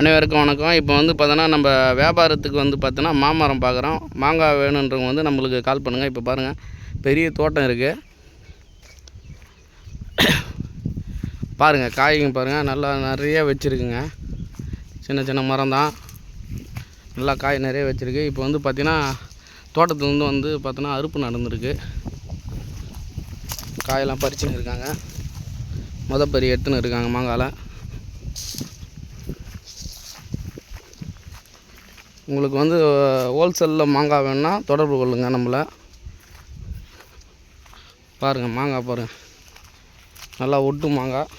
அனைவருக்கும் வணக்கம். இப்போ வந்து பார்த்தோன்னா நம்ம வியாபாரத்துக்கு வந்து பார்த்தோன்னா மாமரம் பார்க்குறோம். மாங்காய் வேணுன்றவங்க வந்து நம்மளுக்கு கால் பண்ணுங்கள் இப்போ பாருங்கள் பெரிய தோட்டம் இருக்குது பாருங்கள் காய்ங்க பாருங்கள் நல்லா நிறைய வச்சுருக்குங்க. சின்ன சின்ன மரம் தான். நல்லா காய் நிறைய வச்சுருக்கு. இப்போ வந்து பார்த்திங்கன்னா தோட்டத்துலேருந்து வந்து பார்த்தோன்னா அறுப்பு நடந்திருக்கு. காயெல்லாம் பறிச்சுன்னு இருக்காங்க. மொதல் பறி எடுத்துன்னு இருக்காங்க மாங்காயில் உங்களுக்கு வந்து ஹோல்சேலில் மாங்காய் வேணால் தொடர்பு கொள்ளுங்கள் நம்மளை. பாருங்கள் மாங்காய் பாருங்கள் நல்லா ஒட்டு மாங்காய்.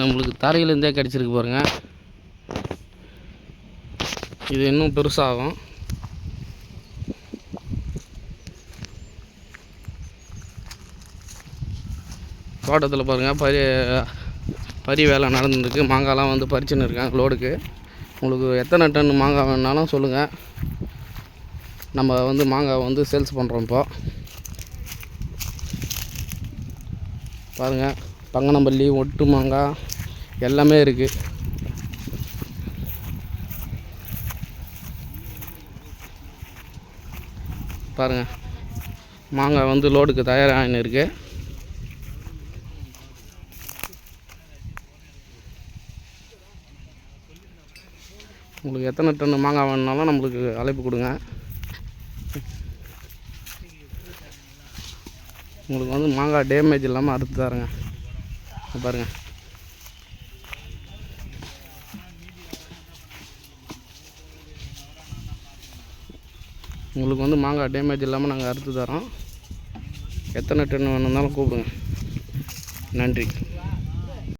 நம்மளுக்கு தரையிலேருந்தே கிடச்சிருக்கு பாருங்கள் இது இன்னும் பெருசாகும். தோட்டத்தில் பாருங்கள் பறி பறி வேலை நடந்துருக்கு. மாங்காய்லாம் வந்து பறிச்சுன்னு இருக்காங்க லோடுக்கு உங்களுக்கு எத்தனை டன் மாங்காய் வேணுனாலும் சொல்லுங்கள் நம்ம வந்து மாங்காய் வந்து சேல்ஸ் பண்ணுறோம் இப்போ. பாருங்கள் பங்கனம்பள்ளி ஒட்டு மாங்காய் எல்லாமே இருக்குது பாருங்கள் மாங்காய் வந்து லோடுக்கு தயாராகின்னு இருக்குது உங்களுக்கு எத்தனை டன்னு மாங்காய் வேணுனாலும் நம்மளுக்கு அழைப்பு கொடுங்க. உங்களுக்கு வந்து மாங்காய் டேமேஜ் இல்லாமல் அறுத்து தரேங்க. பாருங்கள் பாருங்க. உங்களுக்கு வந்து மாங்காய் டேமேஜ் இல்லாமல் நாங்கள் அறுத்து தரோம். எத்தனை டன்னு வேணுனாலும் கூப்பிடுங்க. நன்றி.